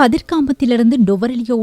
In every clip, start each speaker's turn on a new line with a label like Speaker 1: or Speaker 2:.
Speaker 1: கதிர்காம்பத்திலிருந்து நுவரெலிய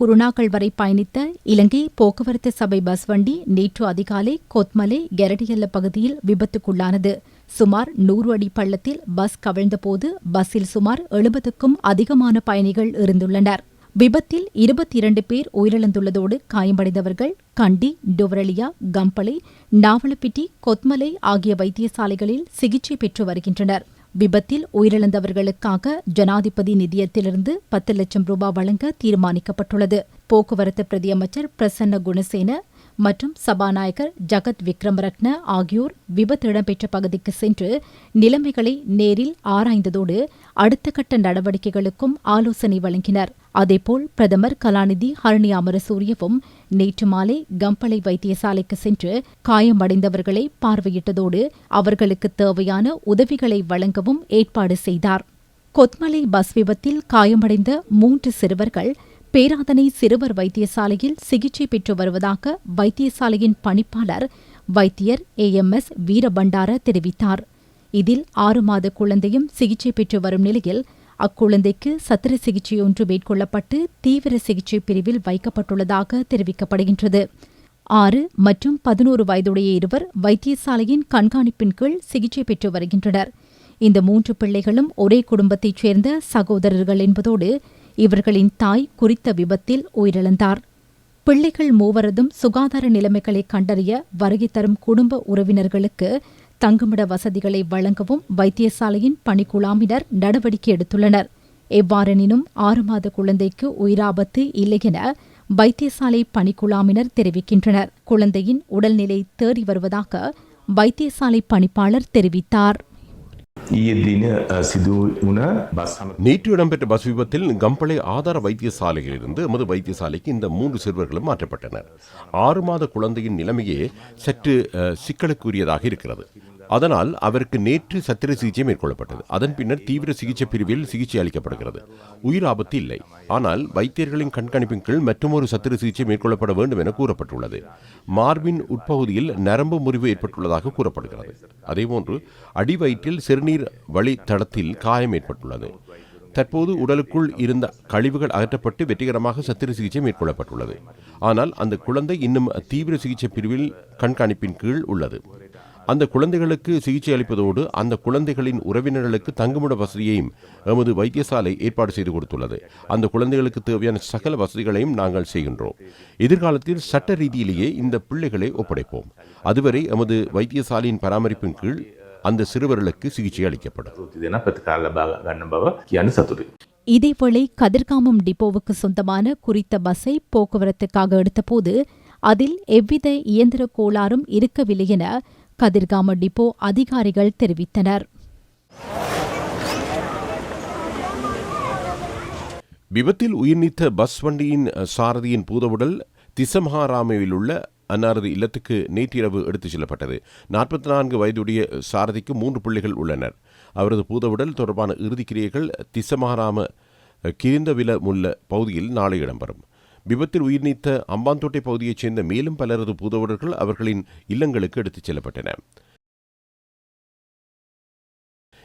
Speaker 1: குருணாக்கள் வரை பயணித்த இலங்கை போக்குவரத்து சபை பஸ் வண்டி நேற்று அதிகாலை கொத்மலை கெரடியல்ல பகுதியில் விபத்துக்குள்ளானது. சுமார் நூறு அடி பள்ளத்தில் பஸ் கவிழ்ந்தபோது பஸ்ஸில் சுமார் எழுபதுக்கும் அதிகமான பயணிகள் இருந்துள்ளனர். விபத்தில் இருபத்தி இரண்டு பேர் உயிரிழந்துள்ளதோடு காயமடைந்தவர்கள் கண்டி டொவரலியா கம்பளை நாவலப்பிட்டி கொத்மலை ஆகிய வைத்தியசாலைகளில் சிகிச்சை பெற்று வருகின்றனர். விபத்தில் உயிரிழந்தவர்களுக்காக ஜனாதிபதி நிதியத்திலிருந்து பத்து லட்சம் ரூபாய் வழங்க தீர்மானிக்கப்பட்டுள்ளது. போக்குவரத்து பிரதியமைச்சர் பிரசன்ன குணசேன மற்றும் சபாநாயகர் ஜகத் விக்ரமரத்ன ஆகியோர் விபத்து இடம்பெற்ற பகுதிக்கு சென்று நிலைமைகளை நேரில் ஆராய்ந்ததோடு அடுத்த கட்ட நடவடிக்கைகளுக்கும் ஆலோசனை வழங்கினர். அதேபோல் பிரதமர் கலாநிதி ஹரணி அமரசூரியவும் நேற்று மாலை கம்பளை வைத்தியசாலைக்கு சென்று காயமடைந்தவர்களை பார்வையிட்டதோடு அவர்களுக்கு தேவையான உதவிகளை வழங்கவும் ஏற்பாடு செய்தார். கொத்மலை பஸ் விபத்தில் காயமடைந்த மூன்று சிறுவர்கள் பேராதனை சிறுவர் வைத்தியசாலையில் சிகிச்சை பெற்று வருவதாக வைத்தியசாலையின் பணிப்பாளர் வைத்தியர் ஏ எம் எஸ் வீரபண்டார தெரிவித்தார். இதில் ஆறு மாத குழந்தையும் சிகிச்சை பெற்று வரும் நிலையில் அக்குழந்தைக்கு சத்திர சிகிச்சை ஒன்று மேற்கொள்ளப்பட்டு தீவிர சிகிச்சை பிரிவில் வைக்கப்பட்டுள்ளதாக தெரிவிக்கப்படுகின்றது. ஆறு மற்றும் பதினோரு வயதுடைய இருவர் வைத்தியசாலையின் கண்காணிப்பின் கீழ் சிகிச்சை பெற்று வருகின்றனர். இந்த மூன்று பிள்ளைகளும் ஒரே குடும்பத்தைச் சேர்ந்த சகோதரர்கள் என்பதோடு இவர்களின் தாய் குறித்த விபத்தில் உயிரிழந்தார். பிள்ளைகள் மூவரதும் சுகாதார நிலைமைகளை கண்டறிய வருகை தரும் குடும்ப உறவினர்களுக்கு தங்குமிட வசதிகளை வழங்கவும் வைத்தியசாலையின் பணிக்குழாமினர் நடவடிக்கை எடுத்துள்ளனர். எவ்வாறெனினும் ஆறு மாத குழந்தைக்கு உயிராபத்து இல்லை என வைத்தியசாலை பணிக்குழாமினர் தெரிவிக்கின்றனர். குழந்தையின் உடல்நிலை தேறி வருவதாக வைத்தியசாலை பணிப்பாளர் தெரிவித்தார்.
Speaker 2: நேற்று இடம்பெற்ற பஸ் விபத்தில் கம்பளை ஆதார வைத்தியசாலையிலிருந்து எமது வைத்தியசாலைக்கு இந்த மூன்று சிறுவர்களும் மாற்றப்பட்டனர். ஆறு மாத குழந்தையின் நிலைமையே சற்று சிக்கலுக்குரியதாக இருக்கிறது. அதனால் அவருக்கு நேற்று சத்திர சிகிச்சை மேற்கொள்ளப்பட்டது. அதன் பின்னர் தீவிர சிகிச்சை பிரிவில் சிகிச்சை அளிக்கப்படுகிறது. உயிர் ஆபத்து இல்லை. ஆனால் வைத்தியர்களின் கண்காணிப்பின் கீழ் மற்றொரு சத்திர சிகிச்சை மேற்கொள்ளப்பட வேண்டும் என கூறப்பட்டுள்ளது. மார்பின் உட்பகுதியில் நரம்பு முறிவு ஏற்பட்டுள்ளதாக கூறப்படுகிறது. அதேபோன்று அடிவயிற்றில் சிறுநீர் வழி தடத்தில் காயம் ஏற்பட்டுள்ளது. தற்போது உடலுக்குள் இருந்த கழிவுகள் அகற்றப்பட்டு வெற்றிகரமாக சத்திர சிகிச்சை மேற்கொள்ளப்பட்டுள்ளது. ஆனால் அந்த குழந்தை இன்னும் தீவிர சிகிச்சை பிரிவில் கண்காணிப்பின் கீழ் உள்ளது. அந்த குழந்தைகளுக்கு சிகிச்சை அளிப்பதோடு அந்த குழந்தைகளின் உறவினர்களுக்கு தங்குமிட வசதியையும் எமது வைத்தியசாலை ஏற்பாடு செய்து கொடுத்துள்ளது. அந்த குழந்தைகளுக்கு தேவையான சகல வசதிகளையும் நாங்கள் செய்கின்றோம். எதிர்காலத்தில் சட்ட ரீதியிலேயே இந்த பிள்ளைகளை ஒப்படைப்போம். அதுவரை எமது வைத்தியசாலையின் பராமரிப்பின் கீழ் அந்த சிறுவர்களுக்கு சிகிச்சை அளிக்கப்படும்.
Speaker 1: இதேவேளை கதிர்காமம் டிப்போவுக்கு சொந்தமான குறித்த பஸ்ஸை போக்குவரத்துக்காக எடுத்தபோது அதில் எவ்வித இயந்திர கோளாறும் இருக்கவில்லை என கதிர்காம டிப்போ அதிகாரிகள் தெரிவித்தனர்.
Speaker 2: விபத்தில் உயிர் நீத்த பஸ் வண்டியின் சாரதியின் பூதவுடல் திசமஹாராமேவில் உள்ள அன்னாரது இல்லத்துக்கு நேற்றிரவு எடுத்துச் செல்லப்பட்டது. நாற்பத்தி நான்கு வயதுடைய சாரதிக்கு மூன்று பிள்ளைகள் உள்ளனர். அவரது பூதவுடல் தொடர்பான இறுதிக்கிரியைகள் திசமஹாராம கிரிந்தவில முல்ல பகுதியில் நாளை இடம்பெறும். விபத்தில் உயிர் நீத்த அம்பாந்தோட்டை பகுதியைச் சேர்ந்த மேலும் பலரது பூதவுடர்கள் அவர்களின் இல்லங்களுக்கு எடுத்துச் செல்லப்பட்டன.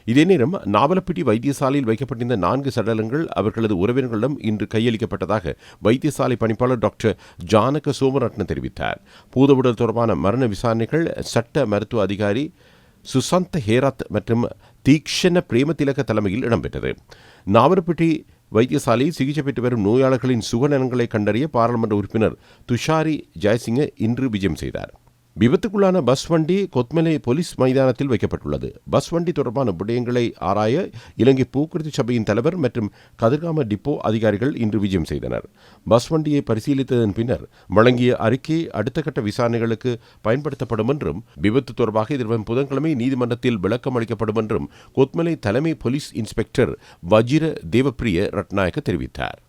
Speaker 2: இதே நேரம் நாவலப்பிட்டி வைத்தியசாலையில் வைக்கப்பட்டிருந்த நான்கு சடலங்கள் அவர்களது உறவினர்களிடம் இன்று கையளிக்கப்பட்டதாக வைத்தியசாலை பணிப்பாளர் டாக்டர் ஜானக சோமரட்ன தெரிவித்தார். பூதவுடல் தொடர்பான மரண விசாரணைகள் சட்ட மருத்துவ அதிகாரி சுசாந்த் ஹேராத் மற்றும் தீக்ஷண பிரேமதிலக தலைமையில் இடம்பெற்றது. நாவலப்பிட்டி வைத்தியசாலையில் சிகிச்சை பெற்று வரும் நோயாளர்களின் சுகநலன்களை கண்டறிய பாராளுமன்ற உறுப்பினர் துஷாரி ஜெயசிங்க இன்று விஜயம் செய்தார். விபத்துக்குள்ளான பஸ் வண்டி கொத்மலை போலீஸ் மைதானத்தில் வைக்கப்பட்டுள்ளது. பஸ் வண்டி தொடர்பான விடயங்களை ஆராய இலங்கை போக்குவரத்து சபையின் தலைவர் மற்றும் கதிர்காம டிப்போ அதிகாரிகள் இன்று விஜயம் செய்தனர். பஸ் வண்டியை பரிசீலித்ததன் பின்னர் வழங்கிய அறிக்கை அடுத்த கட்ட விசாரணைகளுக்கு பயன்படுத்தப்படும் என்றும் விபத்து தொடர்பாக எதிர்வரும் புதன்கிழமை நீதிமன்றத்தில் விளக்கம் அளிக்கப்படும் என்றும் கொத்மலை தலைமை போலீஸ் இன்ஸ்பெக்டர் வஜிர தேவப்பிரிய ரட்நாயக்க தெரிவித்தார்.